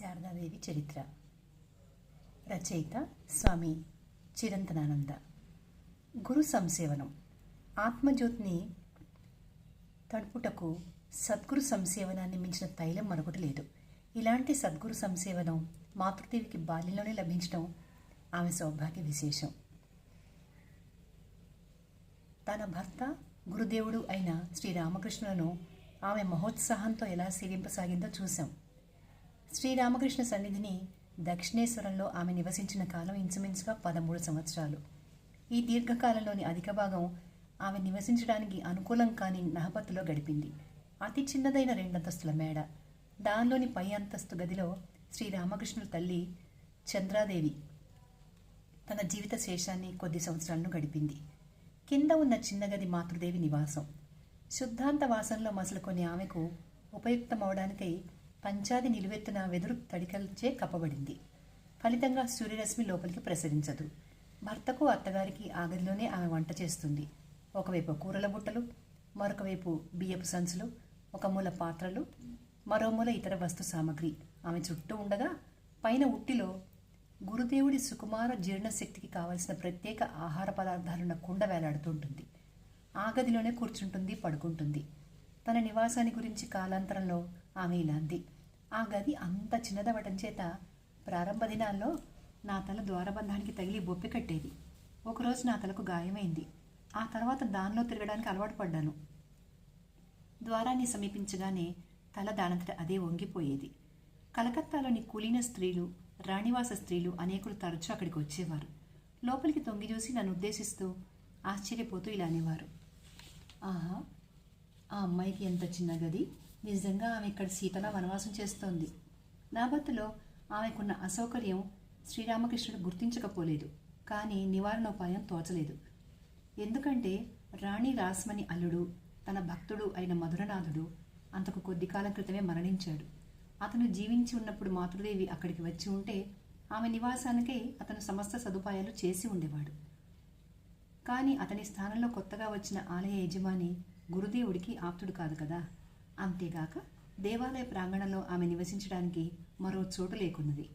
శారదాదేవి చరిత్ర. రచయిత స్వామి చిరంతనానంద గురు సంసేవనం. ఆత్మజ్యోతిని తడుపుటకు సద్గురు సంసేవనాన్ని మించిన తైలం మరొకటి లేదు. ఇలాంటి సద్గురు సంసేవనం మాతృదేవికి బాల్యంలోనే లభించడం ఆమె సౌభాగ్య విశేషం. తన భర్త గురుదేవుడు అయిన శ్రీరామకృష్ణులను ఆమె మహోత్సాహంతో ఎలా సేవింపసాగిందో చూశాం. శ్రీరామకృష్ణ సన్నిధిని దక్షిణేశ్వరంలో ఆమె నివసించిన కాలం ఇంచుమించుగా పదమూడు సంవత్సరాలు. ఈ దీర్ఘకాలంలోని అధిక భాగం ఆమె నివసించడానికి అనుకూలం కాని నహపత్తులో గడిపింది. అతి చిన్నదైన రెండంతస్తుల మేడ. దానిలోని పై అంతస్తు గదిలో శ్రీరామకృష్ణుల తల్లి చంద్రాదేవి తన జీవిత శేషాన్ని కొద్ది సంవత్సరాలను గడిపింది. కింద ఉన్న చిన్న గది మాతృదేవి నివాసం. శుద్ధాంత వాసనలో మసలుకొని ఆమెకు ఉపయుక్తమవడానికై పంచాది నిలువెత్తున వెదురు తడికలచే కప్పబడింది. ఫలితంగా సూర్యరశ్మి లోపలికి ప్రసరించదు. భర్తకు అత్తగారికి ఆగదిలోనే ఆమె వంట చేస్తుంది. ఒకవైపు కూరల బుట్టలు మరొకవైపు బియ్యపు సంచులు ఒక మూల పాత్రలు మరో మూల ఇతర వస్తు సామగ్రి. ఆమె చుట్టూ ఉండగా పైన ఉట్టిలో గురుదేవుడి సుకుమార జీర్ణశక్తికి కావలసిన ప్రత్యేక ఆహార పదార్థాలున్న కుండ వేలాడుతుంటుంది. ఆ గదిలోనే కూర్చుంటుంది పడుకుంటుంది. తన నివాసాన్ని గురించి కాలాంతరంలో ఆమె ఇలా అంది ఆ గది అంత చిన్నదవటం చేత ప్రారంభ దినాల్లో నా తల ద్వారబంధానికి తగిలి బొప్పి కట్టేది. ఒకరోజు నా తలకు గాయమైంది. ఆ తర్వాత దానిలో తిరగడానికి అలవాటు పడ్డాను. ద్వారాన్ని సమీపించగానే తల దానంతట అదే వంగిపోయేది. కలకత్తాలోని కులీన స్త్రీలు రాణివాస స్త్రీలు అనేకులు తరచూ అక్కడికి వచ్చేవారు. లోపలికి తొంగి చూసి నన్ను ఉద్దేశిస్తూ ఆశ్చర్యపోతూ ఇలా అనేవారు. ఆహా ఆ అమ్మాయికి ఎంత చిన్న గది? నిజంగా ఆమె ఇక్కడ సీతలా వనవాసం చేస్తోంది. నాబత్తులో ఆమెకున్న అసౌకర్యం శ్రీరామకృష్ణుడు గుర్తించకపోలేదు కానీ నివారణోపాయం తోచలేదు. ఎందుకంటే రాణి రాస్మని అల్లుడు తన భక్తుడు అయిన మధురనాథుడు అంతకు కొద్ది కాలం క్రితమే మరణించాడు. అతను జీవించి ఉన్నప్పుడు మాతృదేవి అక్కడికి వచ్చి ఉంటే ఆమె నివాసానికే అతను సమస్త సదుపాయాలు చేసి ఉండేవాడు. కానీ అతని స్థానంలో కొత్తగా వచ్చిన ఆలయ యజమాని గురుదేవుడికి ఆప్తుడు కాదు కదా. అంతేగాక దేవాలయ ప్రాంగణంలో ఆమె నివసించడానికి మరో చోటు లేకున్నది.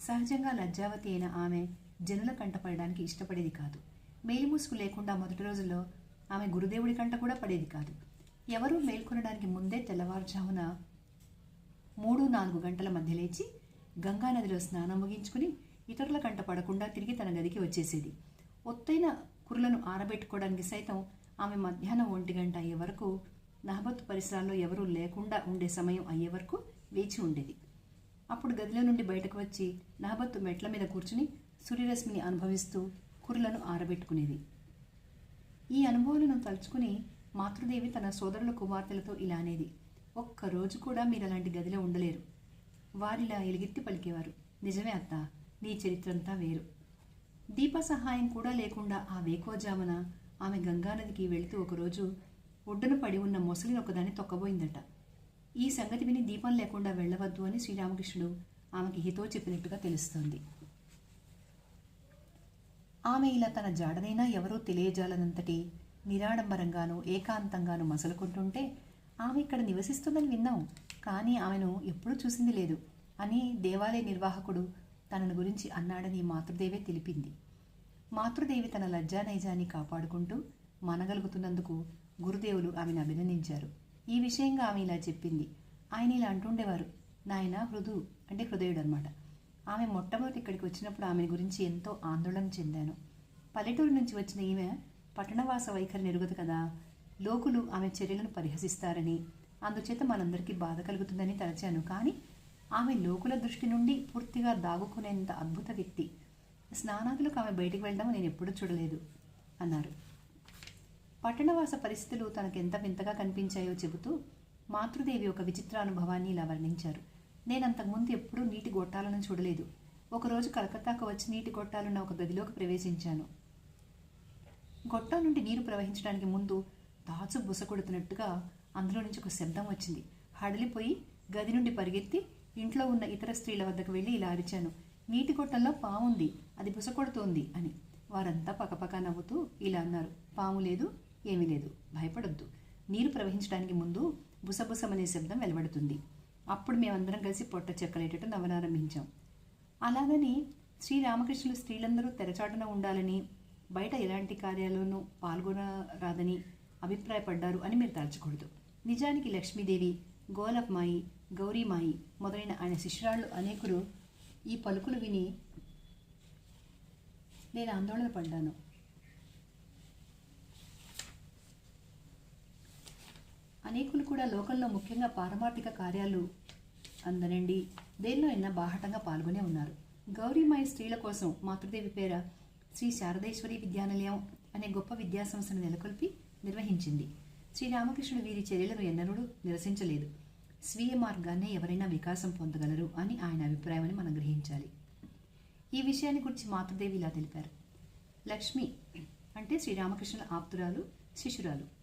సహజంగా లజ్జావతి అయిన ఆమె జనుల కంట పడడానికి ఇష్టపడేది కాదు. మేలిముసుగు లేకుండా మొదటి రోజుల్లో ఆమె గురుదేవుడి కంట కూడా పడేది కాదు. ఎవరూ మేల్కొనడానికి ముందే తెల్లవారుజామున మూడు నాలుగు గంటల మధ్య లేచి గంగానదిలో స్నానం ముగించుకుని ఇతరుల కంట పడకుండా తిరిగి తన గదికి వచ్చేసేది. ఒత్తైన కురులను ఆరబెట్టుకోవడానికి సైతం ఆమె మధ్యాహ్నం ఒంటి గంట అయ్యే వరకు నహబత్ పరిసరాల్లో ఎవరూ లేకుండా ఉండే సమయం అయ్యే వరకు వేచి ఉండేది. అప్పుడు గదిలో నుండి బయటకు వచ్చి నహబత్తు మెట్ల మీద కూర్చుని సూర్యరశ్మిని అనుభవిస్తూ కురులను ఆరబెట్టుకునేది. ఈ అనుభవాలను తలుచుకుని మాతృదేవి తన సోదరుల కుమార్తెలతో ఇలా అనేది ఒక్కరోజు కూడా మీరు అలాంటి గదిలో ఉండలేరు. వారిలా ఎలుగెత్తి పలికేవారు. నిజమే అత్త నీ చరిత్రంతా వేరు. దీప సహాయం కూడా లేకుండా ఆ వేకోజామున ఆమె గంగానదికి వెళుతూ ఒకరోజు ఒడ్డున పడి ఉన్న మొసలిని ఒకదాన్ని తొక్కబోయిందట. ఈ సంగతి విని దీపం లేకుండా వెళ్ళవద్దు అని శ్రీరామకృష్ణుడు ఆమెకి హితో చెప్పినట్టుగా తెలుస్తోంది. ఆమె ఇలా తన జాడనైనా ఎవరో తెలియజాలనంతటి నిరాడంబరంగాను ఏకాంతంగాను మసలుకుంటుంటే ఆమె ఇక్కడ నివసిస్తుందని విన్నాం. కానీ ఆమెను ఎప్పుడూ చూసింది లేదు. అని దేవాలయ నిర్వాహకుడు తనను గురించి అన్నాడని మాతృదేవే తెలిపింది. మాతృదేవి తన లజ్జా నైజాన్ని కాపాడుకుంటూ మనగలుగుతున్నందుకు గురుదేవులు ఆమెను అభినందించారు. ఈ విషయంగా ఆమె ఇలా చెప్పింది. ఆయన ఇలా అంటుండేవారు నాయన హృదు అంటే హృదయుడు అనమాట ఆమె మొట్టమొదటి ఇక్కడికి వచ్చినప్పుడు ఆమె గురించి ఎంతో ఆందోళన చెందాను. పల్లెటూరు నుంచి వచ్చిన ఈమె పట్టణవాస వైఖరి నెరుగదు కదా. లోకులు ఆమె చర్యలను పరిహసిస్తారని అందుచేత మనందరికీ బాధ కలుగుతుందని తలచాను. కానీ ఆమె లోకుల దృష్టి నుండి పూర్తిగా దాగుకునేంత అద్భుత వ్యక్తి. స్నానాదులకు ఆమె బయటికి వెళ్ళడం నేను ఎప్పుడూ చూడలేదు అన్నారు. పట్టణవాస పరిస్థితులు తనకెంత వింతగా కనిపించాయో చెబుతూ మాతృదేవి ఒక విచిత్ర అనుభవాన్ని ఇలా వర్ణించారు. నేను అంతకుముందు ఎప్పుడూ నీటి గొట్టాలను చూడలేదు. ఒకరోజు కలకత్తాకు వచ్చి నీటి గొట్టాలున్న ఒక గదిలోకి ప్రవేశించాను. గొట్టం నుండి నీరు ప్రవహించడానికి ముందు దాచు బుస కొడుతున్నట్టుగా అందులో నుంచి ఒక శబ్దం వచ్చింది. హడలిపోయి గది నుండి పరిగెత్తి ఇంట్లో ఉన్న ఇతర స్త్రీల వద్దకు వెళ్ళి ఇలా అరిచాను. నీటి గొట్టంలో పాముంది. అది బుస కొడుతోంది అని. వారంతా పకపక నవ్వుతూ ఇలా అన్నారు. పాము లేదు. ఏమీ లేదు. భయపడొద్దు. నీరు ప్రవహించడానికి ముందు బుసబుసమనే శబ్దం వెలువడుతుంది అప్పుడు మేమందరం కలిసి పొట్ట చెక్కలేటట్టు నవ్వనారంభించాం అలాగని శ్రీరామకృష్ణులు స్త్రీలందరూ తెరచాటున ఉండాలని బయట ఎలాంటి కార్యాల్లోనూ పాల్గొనరాదని అభిప్రాయపడ్డారు అని మీరు తలచకూడదు. నిజానికి లక్ష్మీదేవి గోలప్మాయి గౌరీమాయి మొదలైన ఆయన శిష్యురాళ్ళు అనేకులు ఈ పలుకులు విని నేను ఆందోళన పడ్డాను. అనేకులు కూడా లోకంలో ముఖ్యంగా పారమార్థిక కార్యాలు అందనండి. దేనిలో అయినా బాహటంగా పాల్గొనే ఉన్నారు. గౌరీమాయ స్త్రీల కోసం మాతృదేవి పేర శ్రీ శారదేశ్వరి విద్యానిలయం అనే గొప్ప విద్యాసంస్థను నెలకొల్పి నిర్వహించింది. శ్రీరామకృష్ణుడు వీరి చర్యలను ఎన్నడూ నిరసించలేదు. స్వీయ మార్గాన్నే ఎవరైనా వికాసం పొందగలరు అని ఆయన అభిప్రాయమని మనం గ్రహించాలి. ఈ విషయాన్ని గురించి మాతృదేవి ఇలా తెలిపారు. లక్ష్మి అంటే శ్రీరామకృష్ణుల ఆప్తురాలు శిశురాలు.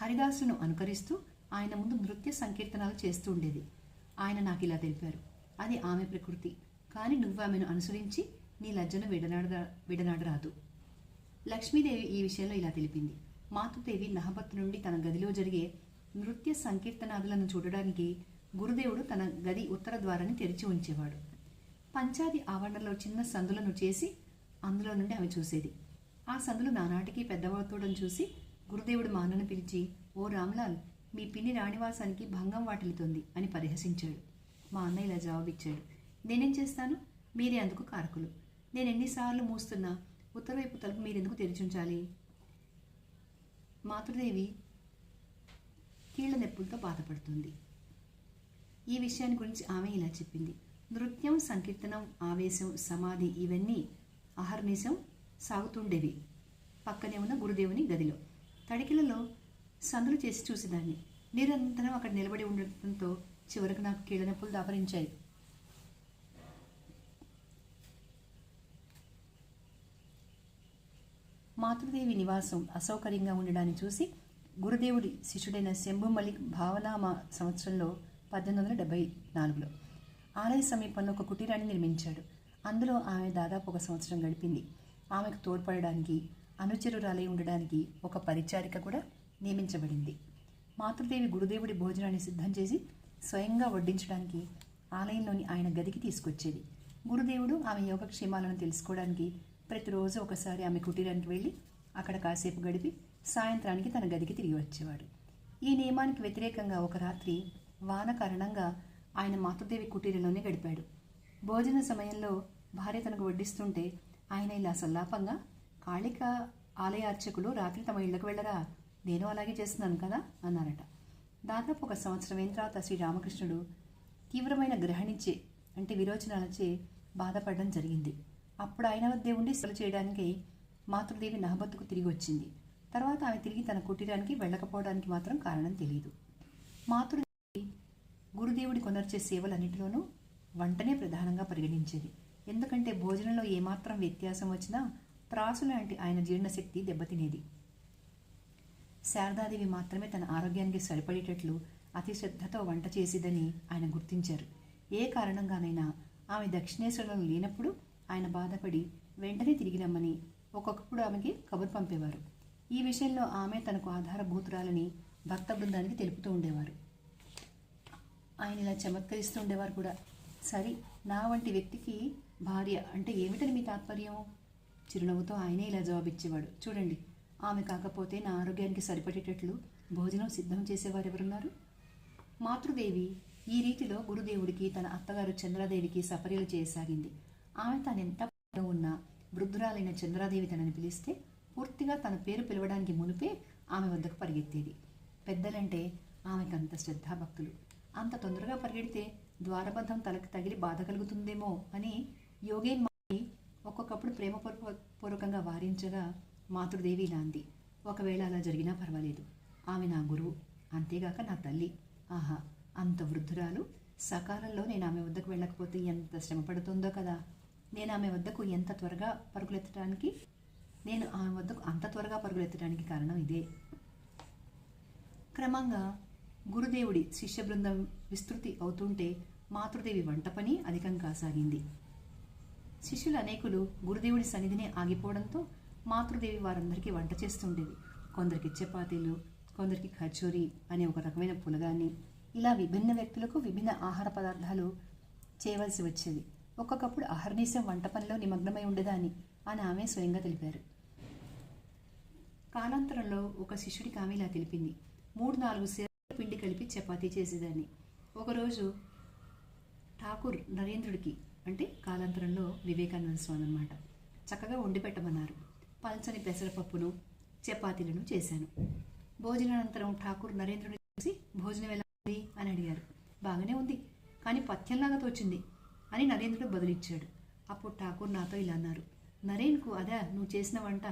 హరిదాసును అనుకరిస్తూ ఆయన ముందు నృత్య సంకీర్తనాలు చేస్తూ ఉండేది. ఆయన నాకు ఇలా తెలిపారు. అది ఆమె ప్రకృతి. కానీ నువ్వు ఆమెను అనుసరించి నీ లజ్జను విడనాడ విడనాడరాదు. లక్ష్మీదేవి ఈ విషయంలో ఇలా తెలిపింది. మాతృదేవి నహబత్ నుండి తన గదిలో జరిగే నృత్య సంకీర్తనాదులను చూడడానికి గురుదేవుడు తన గది ఉత్తర ద్వారాన్ని తెరిచి ఉంచేవాడు. పంచాది ఆవరణలో చిన్న సందులను చేసి అందులో నుండి ఆమె చూసేది. ఆ సందులు నానాటికి పెద్దవతోడని చూసి గురుదేవుడు మానను పిలిచి ఓ రామ్లాల్ మీ పిన్ని రాణివాసానికి భంగం వాటిల్లుతుంది అని పరిహసించాడు. మా అన్న ఇలా జవాబిచ్చాడు. నేనేం చేస్తాను? మీరే అందుకు కారకులు. నేను ఎన్నిసార్లు మూస్తున్నా ఉత్తరవైపు తలుపు మీరెందుకు తెరిచుంచాలి? మాతృదేవి కీళ్ళ నొప్పులతో బాధపడుతుంది. ఈ విషయాన్ని గురించి ఆమె ఇలా చెప్పింది. నృత్యం సంకీర్తనం ఆవేశం సమాధి ఇవన్నీ అహర్నిశం సాగుతుండేవి. పక్కనే ఉన్న గురుదేవుని గదిలో. తడికిలలో సందులు చేసి చూసేదాన్ని. నిరంతరం అక్కడ నిలబడి ఉండటంతో చివరకు నాకు కీళ్ళ నొప్పులు దాపరించాయి. మాతృదేవి నివాసం అసౌకర్యంగా ఉండడాన్ని చూసి గురుదేవుడి శిష్యుడైన శంభు మలిక్ భావనామ సంవత్సరంలో పద్దెనిమిది వందల డెబ్బై నాలుగులో ఆలయ సమీపంలో ఒక కుటీరాన్ని నిర్మించాడు. అందులో ఆమె దాదాపు ఒక సంవత్సరం గడిపింది. ఆమెకు తోడ్పడడానికి అనుచరురాలై ఉండడానికి ఒక పరిచారిక కూడా నియమించబడింది. మాతృదేవి గురుదేవుడి భోజనాన్ని సిద్ధం చేసి స్వయంగా వడ్డించడానికి ఆలయంలోని ఆయన గదికి తీసుకొచ్చేది. గురుదేవుడు ఆమె యోగక్షేమాలను తెలుసుకోవడానికి ప్రతిరోజు ఒకసారి ఆమె కుటీరానికి వెళ్ళి అక్కడ కాసేపు గడిపి సాయంత్రానికి తన గదికి తిరిగి వచ్చేవాడు. ఈ నియమానికి వ్యతిరేకంగా ఒక రాత్రి వాన కారణంగా ఆయన మాతృదేవి కుటీరంలోనే గడిపాడు. భోజన సమయంలో భార్య తనకు వడ్డిస్తుంటే ఆయన ఇలా సల్లాపంగా కాళిక ఆలయ అర్చకులు రాత్రి తమ ఇళ్ళకు వెళ్ళరా? నేను అలాగే చేస్తున్నాను కదా? అన్నారట. దాదాపు ఒక సంవత్సరం తర్వాత శ్రీరామకృష్ణుడు తీవ్రమైన గ్రహణించే అంటే విరోచనాలచే బాధపడడం జరిగింది. అప్పుడు ఆయన వద్దే ఉండి సెలవు చేయడానికి మాతృదేవి నహబత్తుకు తిరిగి వచ్చింది. తర్వాత ఆమె తిరిగి తన కుటీరానికి వెళ్ళకపోవడానికి మాత్రం కారణం తెలియదు మాతృదేవి గురుదేవుడి కొనర్చే సేవలన్నింటిలోనూ వంటనే ప్రధానంగా పరిగణించేది. ఎందుకంటే భోజనంలో ఏమాత్రం వ్యత్యాసం వచ్చినా త్రాసు లాంటి ఆయన జీర్ణశక్తి దెబ్బతినేది. శారదాదేవి మాత్రమే తన ఆరోగ్యానికి సరిపడేటట్లు అతి శ్రద్ధతో వంట చేసిదని ఆయన గుర్తించారు. ఏ కారణంగానైనా ఆమె దక్షిణేశ్వరంలో లేనప్పుడు ఆయన బాధపడి వెంటనే తిరిగి రమ్మని ఒక్కొక్కప్పుడు ఆమెకి కబురు పంపేవారు. ఈ విషయంలో ఆమె తనకు ఆధారభూతురాలని భక్త బృందానికి తెలుపుతూ ఉండేవారు. ఆయన ఇలా చమత్కరిస్తూ ఉండేవారు కూడా. సరే నా వంటి వ్యక్తికి భార్య అంటే ఏమిటని మీ తాత్పర్యం? చిరునవ్వుతో ఆయనే ఇలా జవాబిచ్చేవాడు. చూడండి ఆమె కాకపోతే నా ఆరోగ్యానికి సరిపడేటట్లు భోజనం సిద్ధం చేసేవారు ఎవరున్నారు మాతృదేవి ఈ రీతిలో గురుదేవుడికి తన అత్తగారు చంద్రదేవికి సపర్యలు చేయసాగింది. ఆమె తాను ఎంత ఉన్నా వృద్ధురాలైన చంద్రాదేవి తనని పిలిస్తే పూర్తిగా తన పేరు పిలవడానికి మునిపే ఆమె వద్దకు పరిగెత్తేది. పెద్దలంటే ఆమెకు అంత శ్రద్ధాభక్తులు. అంత తొందరగా పరిగెడితే ద్వారబద్ధం తలకు తగిలి బాధ కలుగుతుందేమో అని యోగేన్ ఒక్కొక్కప్పుడు ప్రేమపూర్వ పూర్వకంగా వారించగా మాతృదేవి ఇలా అంది. ఒకవేళ అలా జరిగినా పర్వాలేదు. ఆమె నా గురువు. అంతేగాక నా తల్లి. ఆహా అంత వృద్ధురాలు. సకాలంలో నేను ఆమె వద్దకు వెళ్ళకపోతే ఎంత శ్రమ పడుతుందో కదా. నేను ఆమె వద్దకు ఎంత త్వరగా పరుగులెత్తడానికి నేను ఆమె వద్దకు అంత త్వరగా పరుగులెత్తడానికి కారణం ఇదే. క్రమంగా గురుదేవుడి శిష్య బృందం విస్తృతి అవుతుంటే మాతృదేవి వంట పని అధికం కాసాగింది శిష్యులు అనేకులు గురుదేవుడి సన్నిధినే ఆగిపోవడంతో మాతృదేవి వారందరికీ వంట చేస్తుండేది. కొందరికి చపాతీలు కొందరికి ఖర్చూరి అనే ఒక రకమైన పులగాన్ని. ఇలా విభిన్న వ్యక్తులకు విభిన్న ఆహార పదార్థాలు చేయవలసి వచ్చేది. ఒక్కొక్కప్పుడు అహర్నీశం వంట పనిలో నిమగ్నమై ఉండేదాన్ని అని ఆమె స్వయంగా తెలిపారు. కాలాంతరంలో ఒక శిష్యుడికి ఆమె ఇలా తెలిపింది. మూడు నాలుగు సేవల పిండి కలిపి చపాతీ చేసేదాన్ని. ఒకరోజు ఠాకూర్ నరేంద్రుడికి అంటే కాలాంతరంలో వివేకానంద స్వామి అన్నమాట. చక్కగా వండి పెట్టమన్నారు. పల్చని పెసరపప్పును చపాతీలను చేశాను. భోజనానంతరం ఠాకూర్ నరేంద్రుడు చూసి భోజనం ఎలా ఉంది? అని అడిగారు. బాగానే ఉంది. కానీ పథ్యంలాగా తోచింది అని నరేంద్రుడు బదులిచ్చాడు. అప్పుడు ఠాకూర్ నాతో ఇలా అన్నారు. నరేన్కు అదా నువ్వు చేసిన వంట.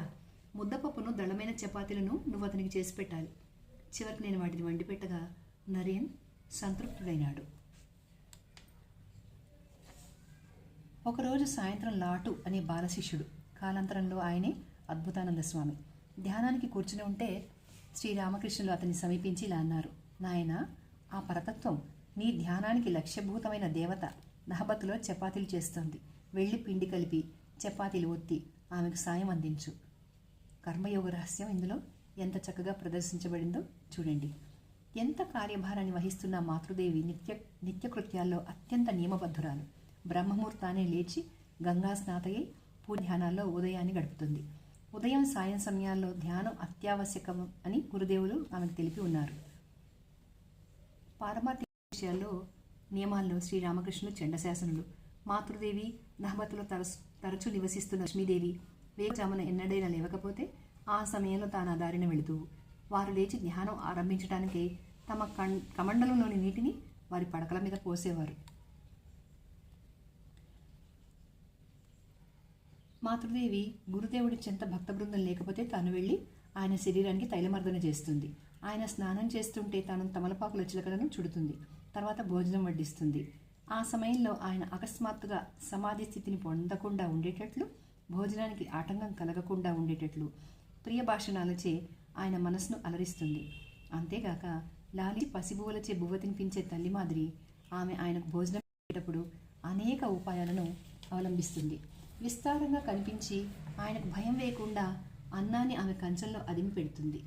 ముద్దపప్పును దళమైన చపాతీలను నువ్వు అతనికి చేసి పెట్టాలి. చివరికి నేను వాటిని వండి పెట్టగా నరేన్ సంతృప్తుడైనాడు. ఒకరోజు సాయంత్రం లాటు అనే బాలశిష్యుడు కాలాంతరంలో ఆయనే అద్భుతానంద స్వామి. ధ్యానానికి కూర్చుని ఉంటే శ్రీరామకృష్ణులు అతన్ని సమీపించి ఇలా అన్నారు నాయన ఆ పరతత్వం నీ ధ్యానానికి లక్ష్యభూతమైన దేవత నహబత్తులో చపాతీలు చేస్తోంది. వెళ్ళి పిండి కలిపి చపాతీలు ఒత్తి ఆమెకు సాయం అందించు. కర్మయోగ రహస్యం ఇందులో ఎంత చక్కగా ప్రదర్శించబడిందో చూడండి. ఎంత కార్యభారాన్ని వహిస్తున్న మాతృదేవి నిత్య నిత్యకృత్యాల్లో అత్యంత నియమబద్ధురాలు. బ్రహ్మముహూర్తానే లేచి గంగా స్నాతయ్యి పూర్ధ్యానాల్లో ఉదయాన్ని గడుపుతుంది. ఉదయం సాయం సమయాల్లో ధ్యానం అత్యావశ్యకం అని గురుదేవులు ఆమెకు తెలిపి ఉన్నారు. పారమార్థిక విషయాల్లో నియమాల్లో శ్రీరామకృష్ణులు చండశాసనులు. మాతృదేవి నహబతులో తరచు తరచూ నివసిస్తున్న లక్ష్మీదేవి వేగజామున ఎన్నడైనా లేవకపోతే ఆ సమయంలో తాను దారిన వెళుతూ వారు లేచి ధ్యానం ఆరంభించడానికి తమ కం కమండలంలోని నీటిని వారి పడకల మీద పోసేవారు. మాతృదేవి గురుదేవుడి చెంత భక్త బృందం లేకపోతే తాను వెళ్ళి ఆయన శరీరానికి తైలమర్దన చేస్తుంది. ఆయన స్నానం చేస్తుంటే తాను తమలపాకుల చిలకలను చుడుతుంది. తర్వాత భోజనం వడ్డిస్తుంది. ఆ సమయంలో ఆయన అకస్మాత్తుగా సమాధి స్థితిని పొందకుండా ఉండేటట్లు భోజనానికి ఆటంకం కలగకుండా ఉండేటట్లు ప్రియ భాషణాలచే ఆయన మనసును అలరిస్తుంది. అంతేగాక లాలి పసిబువ్వలచే బువ్వ తినిపించే తల్లి మాదిరి ఆమె ఆయనకు భోజనం పెట్టేటప్పుడు అనేక ఉపాయాలను అవలంబిస్తుంది. విస్తారంగా కనిపించి ఆయనకు భయం వేయకుండా అన్నాన్ని ఆమె కంచంలో అదిమి పెడుతుంది.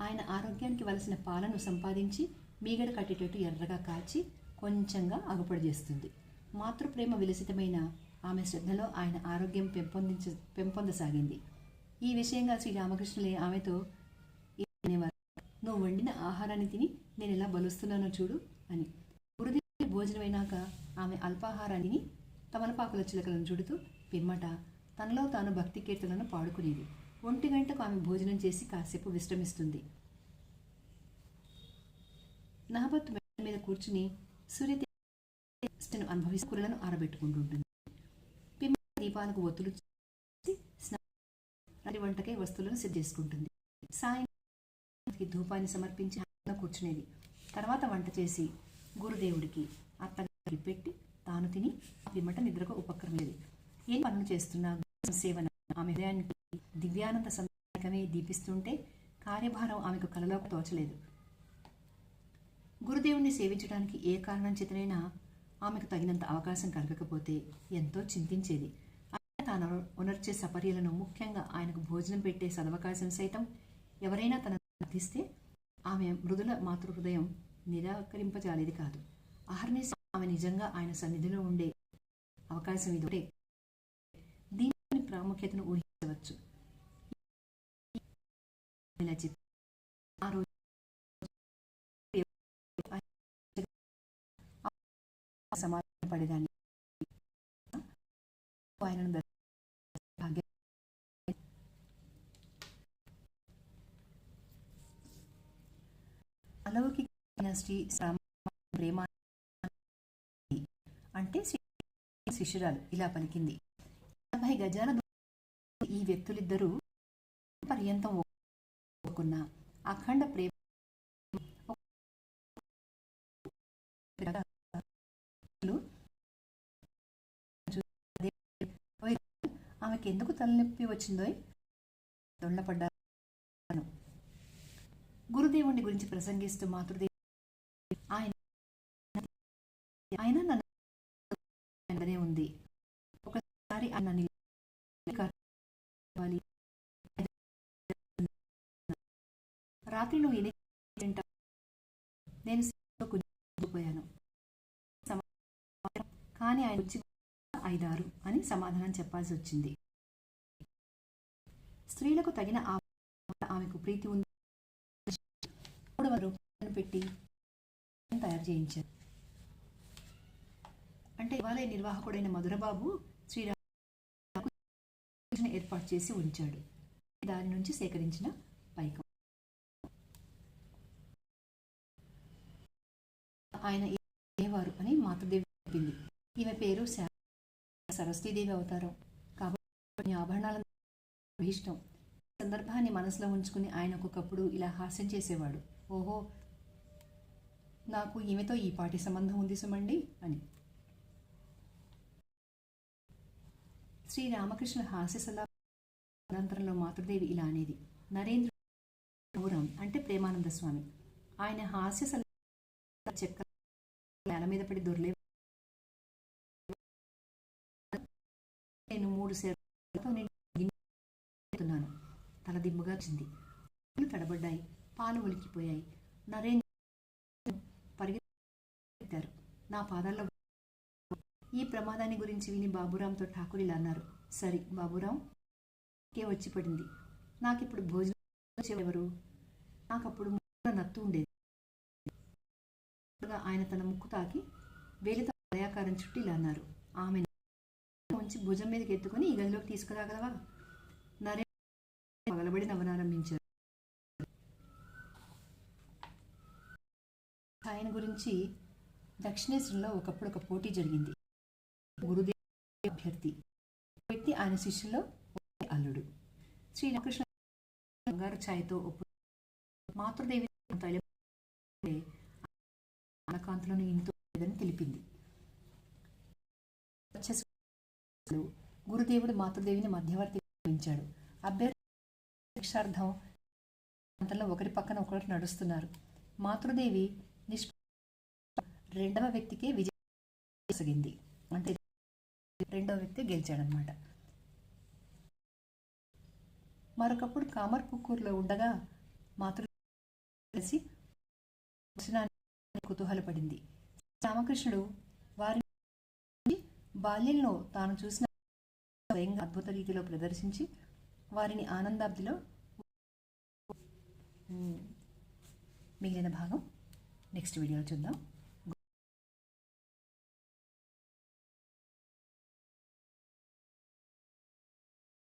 ఆయన ఆరోగ్యానికి వలసిన పాలను సంపాదించి మీగడ కట్టేటట్టు ఎర్రగా కాచి కొంచెంగా అగుపడి చేస్తుంది. మాతృప్రేమ విలసితమైన ఆమె శ్రద్ధలో ఆయన ఆరోగ్యం పెంపొందించ పెంపొందసాగింది. ఈ విషయంగా శ్రీరామకృష్ణులే ఆమెతో అనేవారు నువ్వు వండిన ఆహారాన్ని తిని నేను ఎలా బలుస్తున్నానో చూడు అని. గురుదేవుడి భోజనమైనాక ఆమె అల్పాహారాన్ని తమలపాకుల చిలకలను చుడుతూ పిమ్మట తనలో తాను భక్తి కీర్తనలను పాడుకునేది. ఒంటి గంటకు ఆమె భోజనం చేసి కాసేపు విశ్రమిస్తుంది. నహబత్ మీద కూర్చుని సూర్యను అనుభవిస్తూ కూరలను ఆరబెట్టుకుంటుంటుంది. పిమ్మట దీపాలకు ఒత్తులు రాత్రి వంటకై వస్తువులను సిద్ధ చేసుకుంటుంది. సాయంత్రం ధూపాన్ని సమర్పించి కూర్చునేది. తర్వాత వంట చేసి గురుదేవుడికి అత్తగారికి పెట్టి తాను తిని విమట నిద్రకు ఉపక్రమేది ఏం పనులు చేస్తున్నా? సేవన. ఆమె హృదయానికి దివ్యానంద సంతకమే దీపిస్తుంటే కార్యభారం ఆమెకు కలలోకి తోచలేదు. గురుదేవుణ్ణి సేవించడానికి ఏ కారణం చేతనైనా ఆమెకు తగినంత అవకాశం కలగకపోతే ఎంతో చింతించేది. తాను ఉనర్చే సపర్యలను ముఖ్యంగా ఆయనకు భోజనం పెట్టే సదవకాశం సైతం ఎవరైనా తన అర్థిస్తే ఆమె మృదుల మాతృహృదయం నిరాకరింపజాలేది కాదు. అహర్నిశ ఆమె నిజంగా ఆయన సన్నిధిలో ఉండే అవకాశం ఇదొకటే దీని ప్రాముఖ్యతను ఊహించవచ్చు. ఆ రోజు సమాధాన పడేదాన్ని ఆయనను దర్శించే శ్రీ శ్రామ ప్రేమ అంటే శిష్యురాలు ఇలా పలికింది. యాభై గజాల ఈ వ్యక్తులిద్దరూ పర్యంతం ఒప్పుకున్న. అఖండ ప్రేమ ఆమెకి ఎందుకు తలనొప్పి వచ్చిందో దొండపడ్డాను. గురుదేవుని గురించి ప్రసంగిస్తూ మాతృదేవి ఆయన ఆయన నన్ను ఆయననే ఉంది. ఒకసారి ఆయన రాత్రి నువ్వు ఎన్ని తింటావు నేను కుదిరిపోయాను. కానీ ఆయన వచ్చి ఐదారు అని సమాధానం చెప్పాల్సి వచ్చింది. స్త్రీలకు తగిన ఆమెకు ప్రీతి ఉంది. మూడు పెట్టి తయారు చేయించారు. అంటే దేవాలయ నిర్వాహకుడైన మధురబాబు శ్రీరాముకు ఏర్పాటు చేసి ఉంచాడు. దాని నుంచి సేకరించిన పైకం. ఆయన ఏవారు అని మాతృదేవి చెప్పింది. ఈమె పేరు శా- సరస్వతీదేవి అవతారం. కాబట్టి ఆభరణాల ఇష్టం. సందర్భాన్ని మనసులో ఉంచుకుని ఆయన ఒక్కొక్కప్పుడు ఇలా హాస్యం చేసేవాడు. ఓహో నాకు ఈమెతో ఈ పాటి సంబంధం ఉంది సుమండి అని. శ్రీ రామకృష్ణ అనంతరంలో మాతృదేవి ఇలా అనేది. నరేంద్ర గౌరం అంటే ప్రేమానంద స్వామి. ఆయన హాస్యసల చెక్క నేల మీద పడి దొరలే నేను మూడు సేర్లతో నేను తల దిమ్ముగా వచ్చింది. తడబడ్డాయి. పాలు ఒలికిపోయాయి. నరేంద్ర పరిగెత్తారు. నా పాదాల్లో ఈ ప్రమాదాన్ని గురించి విని బాబురాంతో ఠాకూర్ ఇలా అన్నారు. సరి బాబురాం కే వచ్చి పడింది. నాకు ఇప్పుడు భోజనం ఎవరు? నాకు అప్పుడు నత్తు ఉండేది. ఆయన తన ముక్కు తాకి వేలితో దయాకారం చుట్టి ఇలా అన్నారు. ఆమె ఉంచి భుజం మీదకి ఎత్తుకుని ఈ గదిలోకి తీసుకురాగలవా? నరే పగలబడి నవ్వనారంభించారు ఆయన గురించి దక్షిణేశ్వరంలో ఒకప్పుడు ఒక పోటీ జరిగింది. గురుదేవ అభ్యర్థి వ్యక్తి ఆయన శిష్యులో ఒక అల్లుడు. శ్రీరామకృష్ణ బంగారు ఛాయతో ఒప్పు మాతృదేవి తైలం అనకాంతులను ఇంతో లేదని తెలిపింది. గురుదేవుడు మాతృదేవిని మధ్యవర్తి ఉంచాడు అభ్యర్థి శిక్షార్థం అంతలో ఒకరి పక్కన ఒకరు నడుస్తున్నారు. మాతృదేవి నిష్ప రెండవ వ్యక్తికే విజయం అంటే రెండవ వ్యక్తి గెలిచాడనమాట. మరొకప్పుడు కామర్ పుక్కూరులో ఉండగా మాతృ కలిసి దర్శనానికి కుతూహలపడింది. రామకృష్ణుడు వారి బాల్యంలో తాను చూసిన స్వయంగా అద్భుత రీతిలో ప్రదర్శించి వారిని ఆనందాబ్దిలో మిగిలిన భాగం నెక్స్ట్ వీడియోలో చూద్దాం.